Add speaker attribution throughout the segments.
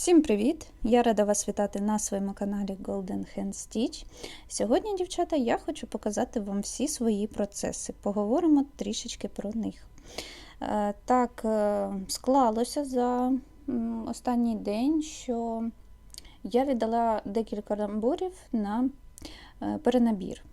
Speaker 1: Всім привіт! Я рада вас вітати на своєму каналі Golden Hand Stitch. Сьогодні, дівчата, я хочу показати вам всі свої процеси. Поговоримо трішечки про них. Е, Так, е, склалося за останній день, що я віддала декілька наборів на е, перенабір.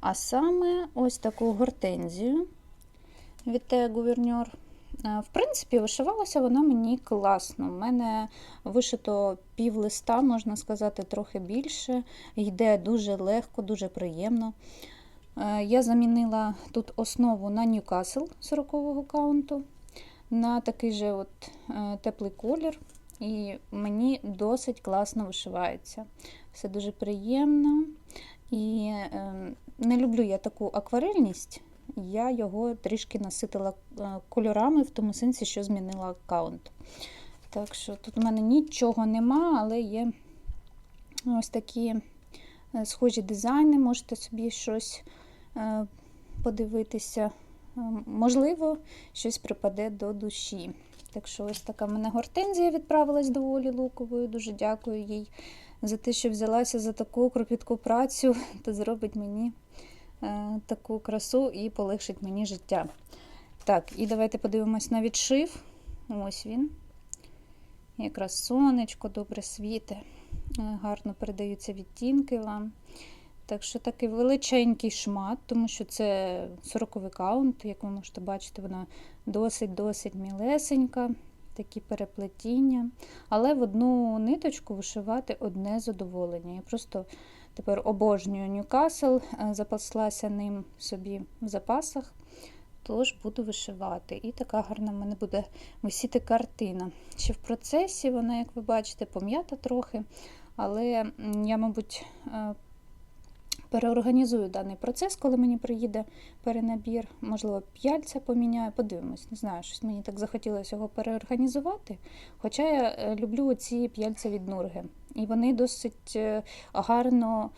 Speaker 1: А саме ось таку гортензію від Гуверньор. Е, В принципі, вишивалася вона мені класно. У мене вишито пів листа, можна сказати, трохи більше. Йде дуже легко, дуже приємно. Е, Я замінила тут основу на Ньюкасл 40-го каунту, на такий же от е, теплий колір. І мені досить класно вишивається. Все дуже приємно. І е, не люблю я таку акварельність я його трішки наситила е, кольорами, в тому сенсі, що змінила аккаунт. Так що тут у мене нічого нема, але є ось такі е, схожі дизайни, можете собі щось е, подивитися. Можливо, щось припаде до душі. Так що ось така в мене гортензія відправилась доволі луковою. Дуже дякую їй за те, що взялася за таку кропітку працю та зробить мені таку красу і полегшить мені життя. Так, і давайте подивимось на відшив. Ось він. Якраз сонечко добре світе, гарно передаються відтінки вам. Так що такий величенький шмат, тому що це 40-й каунт, як ви можете бачити, вона досить-досить мілесенька, такі переплетіння. Але в одну ниточку вишивати одне задоволення. Я просто Тепер обожнюю Ньюкасл, е, запаслася ним собі в запасах, тож буду вишивати. І така гарна в мене буде висіти картина. Ще в процесі вона, як ви бачите, пом'ята трохи, але я, мабуть, е, переорганізую даний процес, коли мені приїде перенабір. Можливо, п'яльця поміняю, подивимось, не знаю, щось мені так захотілося його переорганізувати. Хоча я е, люблю ці п'яльця від Нурги. І вони досить е, гарно,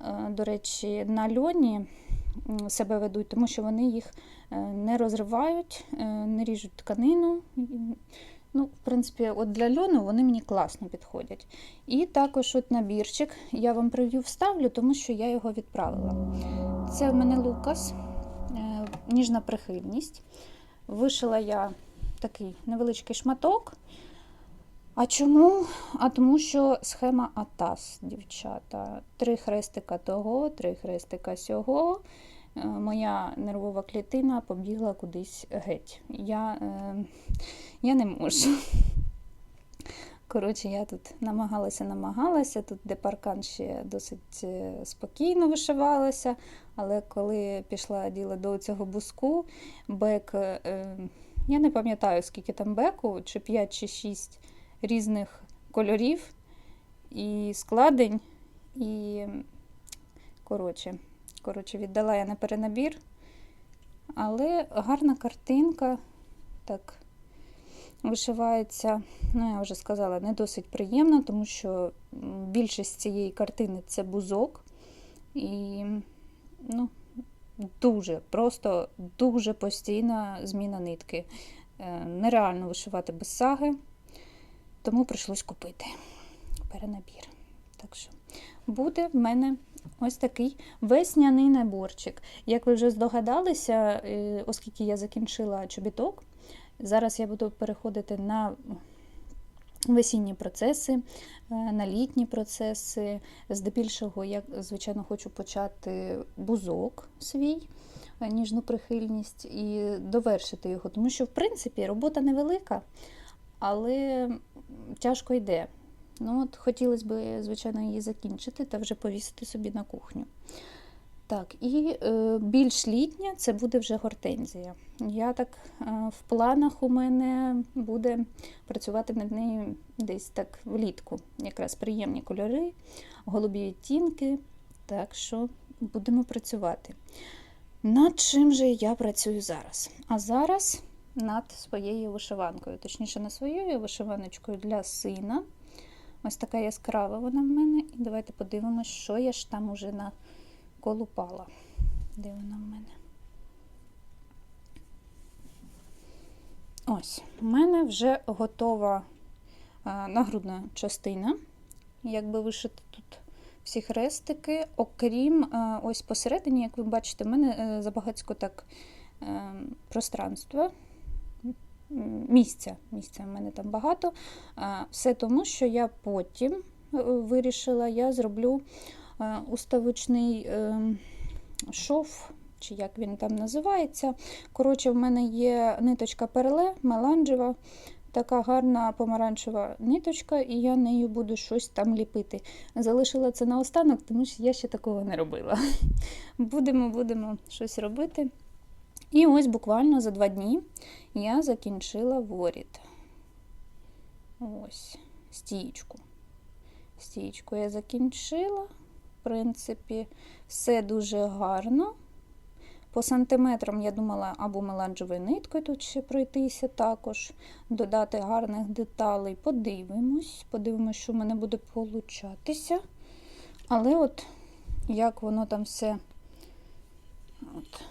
Speaker 1: е, до речі, на льоні себе ведуть, тому що вони їх не розривають, не ріжуть тканину. Ну, В принципі, от для льону вони мені класно підходять. І також от набірчик я вам прев'ю вставлю, тому що я його відправила. Це в мене Лукас, е, ніжна прихильність. Вишила я такий невеличкий шматок. А чому? А тому що схема АТАС, дівчата. Три хрестика того, три хрестика сього. Е, моя нервова клітина побігла кудись геть. Я е, я не можу. Коротше, я тут намагалася, намагалася, тут де паркан ще досить е, спокійно вишивалася, але коли пішла діло до цього буску, бек, я не пам'ятаю, скільки там беку, чи 5 чи 6 різних кольорів і складень, і коротше. Коротше, віддала я на перенабір. Але гарна картинка, так, вишивається, ну, я вже сказала, не досить приємно, тому що більшість цієї картини це бузок. І, ну, дуже, просто дуже постійна зміна нитки. Е, нереально вишивати без саги, тому прийшлось купити перенабір. Так що буде в мене ось такий весняний наборчик. Як ви вже здогадалися, е, оскільки я закінчила чобіток, зараз я буду переходити на весінні процеси, е, на літні процеси. Здебільшого, я, звичайно, хочу почати бузок свій. Е, ніжну прихильність і довершити його, тому що, в принципі, робота невелика, але тяжко йде. Ну от Хотілося б, звичайно, її закінчити та вже повісити собі на кухню. Так, і е, більш літня це буде вже гортензія. Я так е, в планах у мене буде працювати над нею десь так влітку. Якраз приємні кольори, голубі відтінки. Так що будемо працювати. Над чим же я працюю зараз? А зараз над своєю вишиванкою, точніше, не своєю вишиваночкою для сина. Ось така яскрава вона в мене. І давайте подивимось, що я ж там уже наколупала. Де вона в мене? Ось, в мене вже готова нагрудна частина, якби вишити тут всі хрестики, окрім ось посередині, як ви бачите, в мене е, забагацько так е, пространства. м, Місця, місця в мене там багато. Все тому, що я потім е, вирішила, я зроблю е, уставочний е, шов, чи як він там називається. Коротше, в мене є ниточка переле, меланжева, така гарна помаранчева ниточка, і я нею буду щось там ліпити. Залишила це наостанок, тому що я ще такого не робила. Будемо, будемо щось робити. І ось буквально за два дні я закінчила воріт. Ось, стієчку. Стієчку я закінчила. В принципі, все дуже гарно. По сантиметрам я думала або меланжевою ниткою тут ще пройтися також, додати гарних деталей. Подивимось, подивимось, що в мене буде получатися. Але от як воно там все от,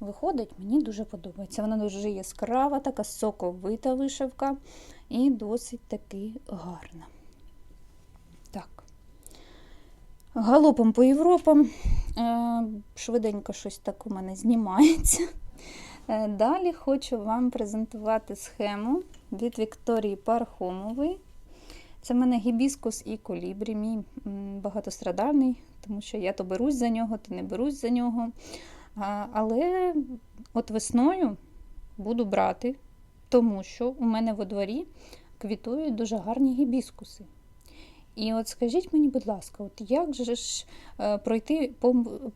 Speaker 1: виходить, мені дуже подобається. Вона дуже яскрава, така соковита вишивка і досить таки гарна. Так. Галопом по Європам. Е, Швиденько щось так у мене знімається. Е, Далі хочу вам презентувати схему від Вікторії Пархомової. Це в мене гібіскус і колібрі, мій багатострадальний, тому що я то берусь за нього, то не берусь за нього. Але от весною буду брати, тому що у мене во дворі квітують дуже гарні гібіскуси. І от скажіть мені, будь ласка, от як же ж е, пройти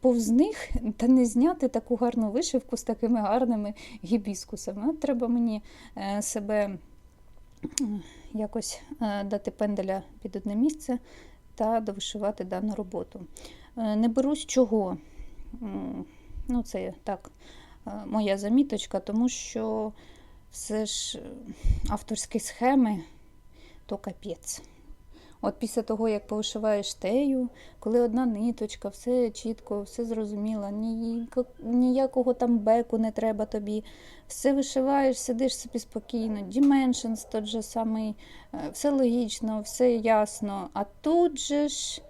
Speaker 1: повз них та не зняти таку гарну вишивку з такими гарними гібіскусами? От треба мені е, себе якось е, дати пенделя під одне місце та довишивати дану роботу. Не берусь чого. Ну, це так, е, моя заміточка, тому що все ж е, авторські схеми то капець. От після того, як повишиваєш тею, коли одна ниточка, все чітко, все зрозуміло, ніякого там беку не треба тобі. Все вишиваєш, сидиш собі спокійно, Dimensions тот же самий, е, все логічно, все ясно. А тут же ж,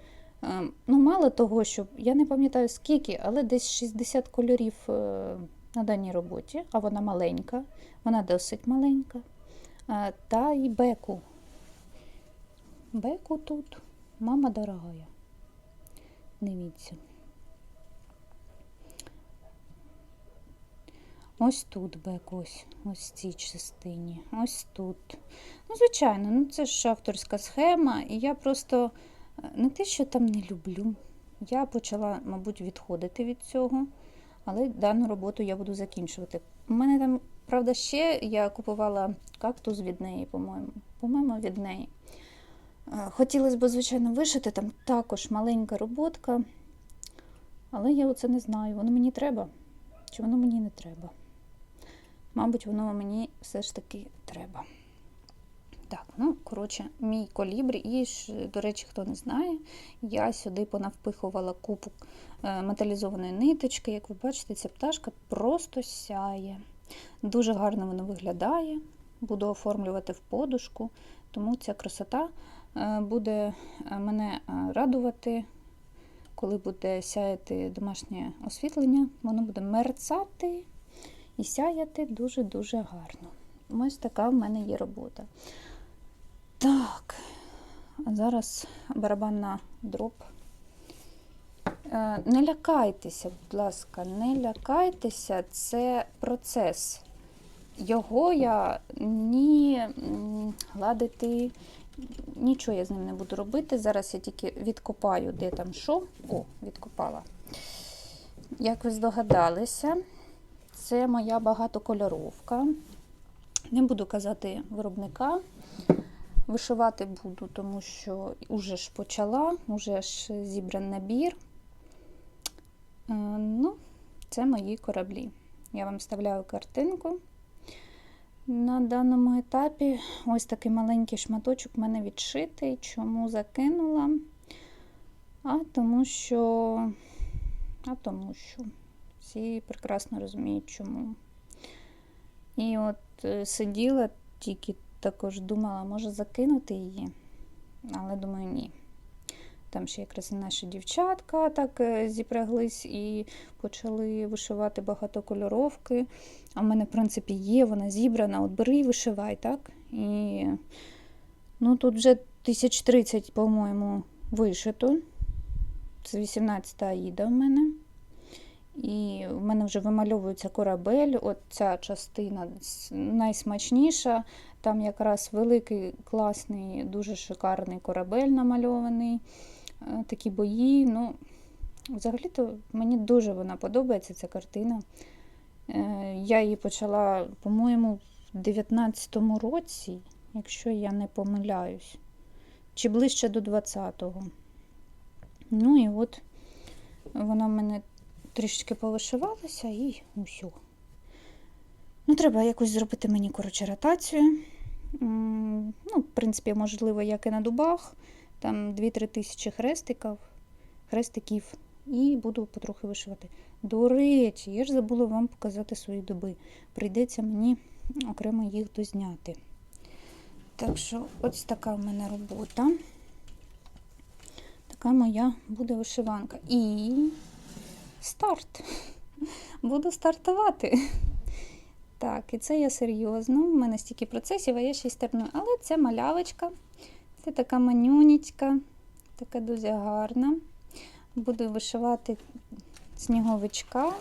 Speaker 1: ну мало того, що я не пам'ятаю скільки, але десь 60 кольорів е, на даній роботі, а вона маленька, вона досить маленька. Е, Та і беку. Беку тут, мама дорогая. Дивіться. Ось тут бек, ось, ось в цій частині, ось тут. Ну, звичайно, ну це ж авторська схема, і я просто е, не те, що там не люблю. Я почала, мабуть, відходити від цього, але дану роботу я буду закінчувати. У мене там, правда, ще я купувала кактус від неї, по-моєму. По-моєму, від неї. Е, Хотілося б, звичайно, вишити, там також маленька роботка, але я оце не знаю, воно мені треба, чи воно мені не треба. Мабуть, воно мені все ж таки треба. Так, ну, коротше, мій колібрі. І, ж, до речі, хто не знає, я сюди понавпихувала купу е, металізованої ниточки. Як ви бачите, ця пташка просто сяє. Дуже гарно воно виглядає. Буду оформлювати в подушку, тому ця красота е, буде е, мене радувати, коли буде сяяти домашнє освітлення, воно буде мерцати і сяяти дуже-дуже гарно. Ось така в мене є робота. Так, а зараз барабанна дроб. Е, Не лякайтеся, будь ласка, не лякайтеся, це процес. Його я ні гладити, нічого я з ним не буду робити. Зараз я тільки відкопаю, де там що. О, відкопала. Як ви здогадалися, це моя багатокольоровка. Не буду казати виробника. Вишивати буду, тому що вже ж почала, вже ж зібран набір. Е, Ну, це мої кораблі. Я вам вставляю картинку. На даному етапі ось такий маленький шматочок в мене відшитий. Чому закинула? А тому що, а тому що всі прекрасно розуміють, чому. І от е, сиділа тільки також думала, може закинути її, але думаю, ні. Там ще якраз і наші дівчатка так е, зіпряглись і почали вишивати багатокольоровки. А в мене, в принципі, є, вона зібрана. От бери і вишивай, так? І ну, тут вже 1030, по-моєму, вишито. Це 18-та аїда в мене. І в мене вже вимальовується корабель. От ця частина найсмачніша. Там якраз великий, класний, дуже шикарний корабель намальований. Е, Такі бої. Ну, взагалі-то мені дуже вона подобається, ця картина. Е, Я її почала, по-моєму, в 19-му році, якщо я не помиляюсь, чи ближче до 20-го. Ну і от вона в мене трішечки повишивалася і усю. Ну, треба якось зробити мені, коротше, ротацію. Ну, в принципі, можливо, як і на дубах. Там 2-3 тисячі хрестиків, хрестиків, і буду потрохи вишивати. До речі, я ж забула вам показати свої дуби. Прийдеться мені окремо їх дозняти. Так що, ось така в мене робота. Така моя буде вишиванка. І старт. Буду стартувати. Так, і це я серйозно. У мене стільки процесів, а я ще й стерну. Але це малявочка. Це така манюнечка, така дуже гарна. Буду вишивати сніговичка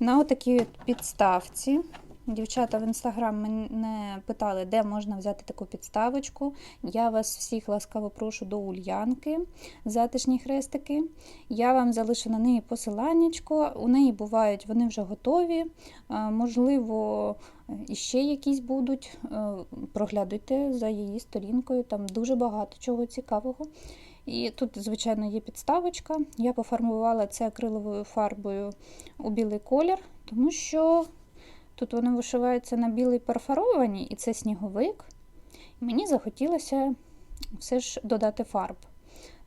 Speaker 1: на отакій от підставці. Дівчата в інстаграм мене питали, де можна взяти таку підставочку. Я вас всіх ласкаво прошу до Ульянки, затишні хрестики. Я вам залишу на неї посиланнячко. У неї бувають, вони вже готові. Е, Можливо, іще якісь будуть. Е, Проглядуйте за її сторінкою, там дуже багато чого цікавого. І тут, звичайно, є підставочка. Я пофарбувала це акриловою фарбою у білий колір, тому що тут вони вишиваються на білий перфорованій, і це сніговик. І мені захотілося все ж додати фарб.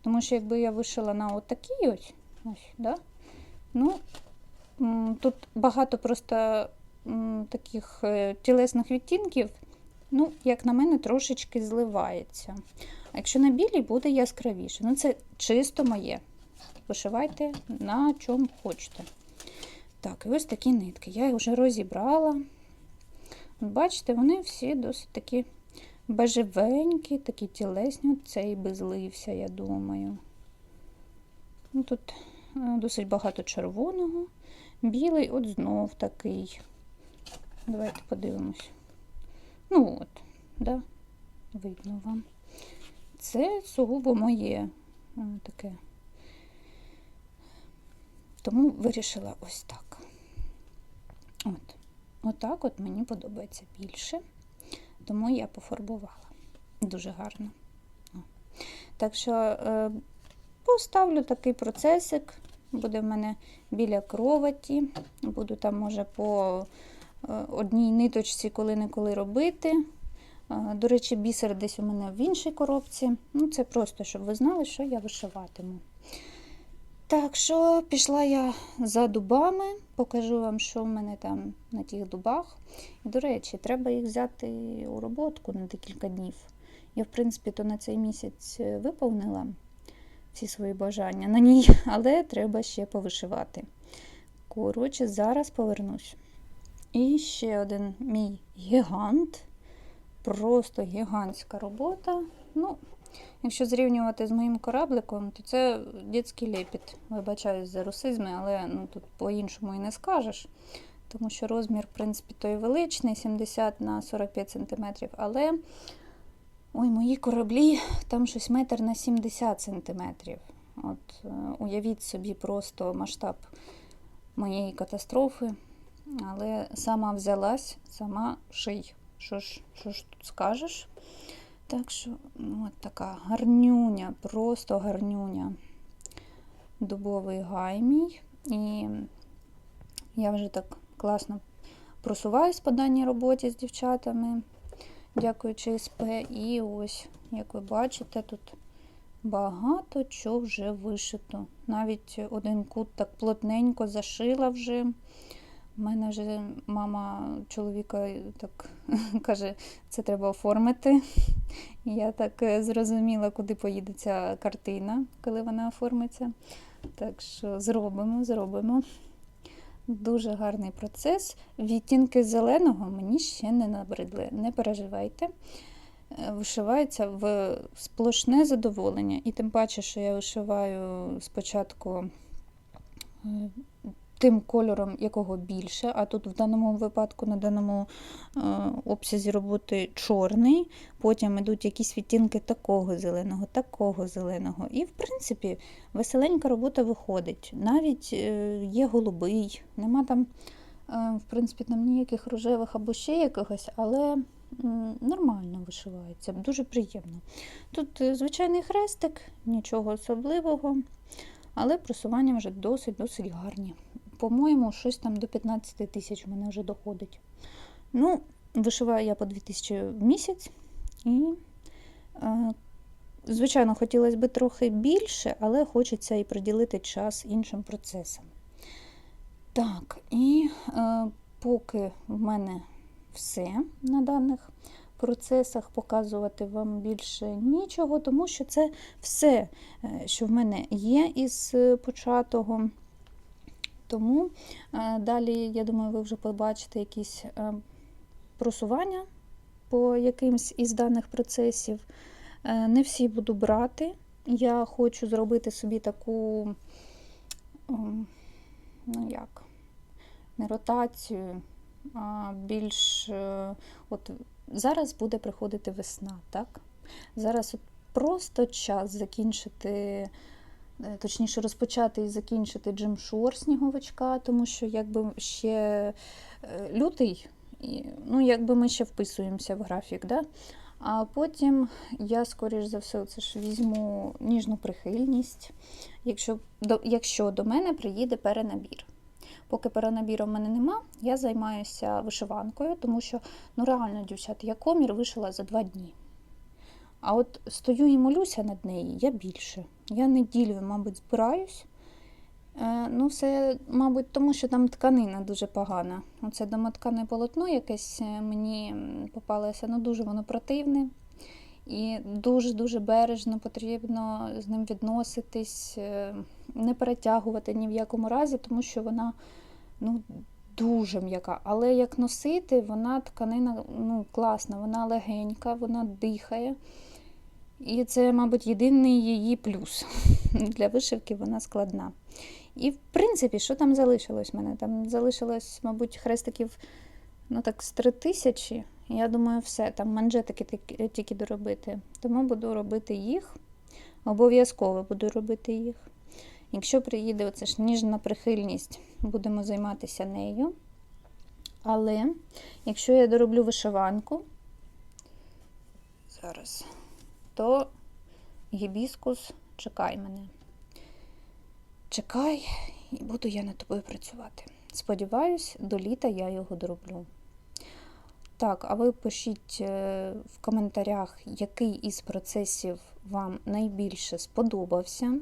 Speaker 1: Тому що якби я вишила на отакій ось, ось да? ну, тут багато просто таких е, тілесних відтінків, ну, як на мене, трошечки зливається. А якщо на білій буде яскравіше. Ну, це чисто моє. Вишивайте на чому хочете. Так, і ось такі нитки. Я їх вже розібрала. Бачите, вони всі досить такі бежевенькі, такі тілесні. Цей би злився, я думаю. Ну, Тут е, досить багато червоного. Білий, от знов такий. Давайте подивимось. Ну от, да, видно вам. Це сугубо моє е, таке. Тому вирішила ось так. От. Отак от мені подобається більше, тому я пофарбувала. Дуже гарно. Так що е, поставлю такий процесик. Буде в мене біля кроваті. Буду там, може, по е, одній ниточці коли-неколи робити. Е, До речі, бісер десь у мене в іншій коробці. Ну, це просто, щоб ви знали, що я вишиватиму. Так що пішла я за дубами, покажу вам, що в мене там на тих дубах. І, до речі, треба їх взяти у роботку на декілька днів. Я, в принципі, то на цей місяць е, виповнила всі свої бажання на ній, але треба ще повишивати. Коротше, зараз повернусь. І ще один мій гігант. Просто гігантська робота. Ну, Якщо зрівнювати з моїм корабликом, то це дитський лепіт. Вибачаюсь за русизми, але ну, тут по-іншому і не скажеш. Тому що розмір, в принципі, той величний, 70 на 45 см. Але ой, мої кораблі там щось метр на 70 см. От, е, уявіть собі просто масштаб моєї катастрофи. Але сама взялась, сама ший. Що ж, що ж тут скажеш? Так що, ну, от така гарнюня, просто гарнюня. Дубовий гаймій. І я вже так класно просуваюсь по даній роботі з дівчатами, дякуючи СП. І ось, як ви бачите, тут багато чого вже вишито. Навіть один кут так плотненько зашила вже. У мене вже мама чоловіка так каже, це треба оформити. Я так е, зрозуміла, куди поїде ця картина, коли вона оформиться. Так що зробимо, зробимо. Дуже гарний процес. Відтінки зеленого мені ще не набридли. Не переживайте. Е, Вишивається в сплошне задоволення. І тим паче, що я вишиваю спочатку е, тим кольором, якого більше, а тут в даному випадку, на даному е, обсязі роботи чорний, потім йдуть якісь відтінки такого зеленого, такого зеленого. І, в принципі, веселенька робота виходить. Навіть е, є голубий, нема там, е, в принципі, там ніяких рожевих або ще якогось, але нормально вишивається, дуже приємно. Тут звичайний хрестик, нічого особливого, але просування вже досить-досить гарні. По-моєму, щось там до 15 тисяч в мене вже доходить. Ну, вишиваю я по 2000 в місяць. І, е, звичайно, хотілося б трохи більше, але хочеться і приділити час іншим процесам. Так, і е, поки в мене все на даних процесах, показувати вам більше нічого, тому що це все, е, що в мене є із е, початого. Тому е, далі, я думаю, ви вже побачите якісь е, просування по якимсь із даних процесів. Е, Не всі буду брати. Я хочу зробити собі таку, ну як, не ротацію, а більш. От зараз буде приходити весна, так? Зараз от просто час закінчити, точніше, розпочати і закінчити джимшор сніговичка, тому що якби ще е, лютий, ну, якби ми ще вписуємося в графік, да? А потім я, скоріш за все, це ж візьму ніжну прихильність, якщо до, якщо до мене приїде перенабір. Поки перенабіру в мене нема, я займаюся вишиванкою, тому що ну реально, дівчата, я комір вишила за два дні. А от стою і молюся над нею, я більше. Я неділю, мабуть, збираюсь. Е, ну, все, мабуть, тому що там тканина дуже погана. Оце домоткане полотно якесь е, мені попалося, ну дуже воно противне. І дуже-дуже бережно потрібно з ним відноситись, е, не перетягувати ні в якому разі, тому що вона ну, дуже м'яка. Але як носити, вона тканина ну, класна, вона легенька, вона дихає. І це, мабуть, єдиний її плюс. Для вишивки вона складна. І, в принципі, що там залишилось в мене? Там залишилось, мабуть, хрестиків ну так з три тисячі. Я думаю, все, там манжетики тільки- доробити. Тому буду робити їх. Обов'язково буду робити їх. Якщо приїде оце ж ніжна прихильність, будемо займатися нею. Але якщо я дороблю вишиванку, зараз, то гібіскус, чекай мене. Чекай, і буду я над тобою працювати. Сподіваюсь, до літа я його дороблю. Так, а ви пишіть е, в коментарях, який із процесів вам найбільше сподобався,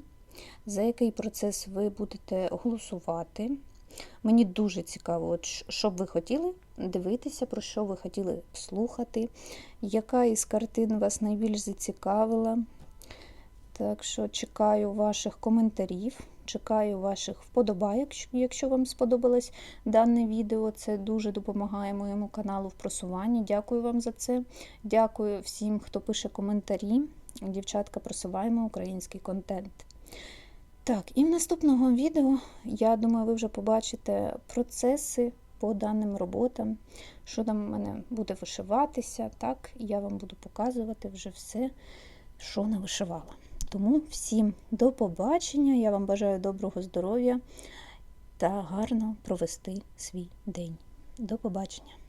Speaker 1: за який процес ви будете голосувати. Мені дуже цікаво, що б ви хотіли дивитися, про що ви хотіли слухати, яка із картин вас найбільш зацікавила. Так що чекаю ваших коментарів, чекаю ваших вподобайок, якщо- вам сподобалось дане відео. Це дуже допомагає моєму каналу в просуванні. Дякую вам за це. Дякую всім, хто пише коментарі. Дівчатка, просуваємо український контент. Так, і в наступного відео, я думаю, ви вже побачите процеси по даним роботам, що там в мене буде вишиватися. Так, я вам буду показувати вже все, що навишивала. Тому всім до побачення. Я вам бажаю доброго здоров'я та гарно провести свій день. До побачення!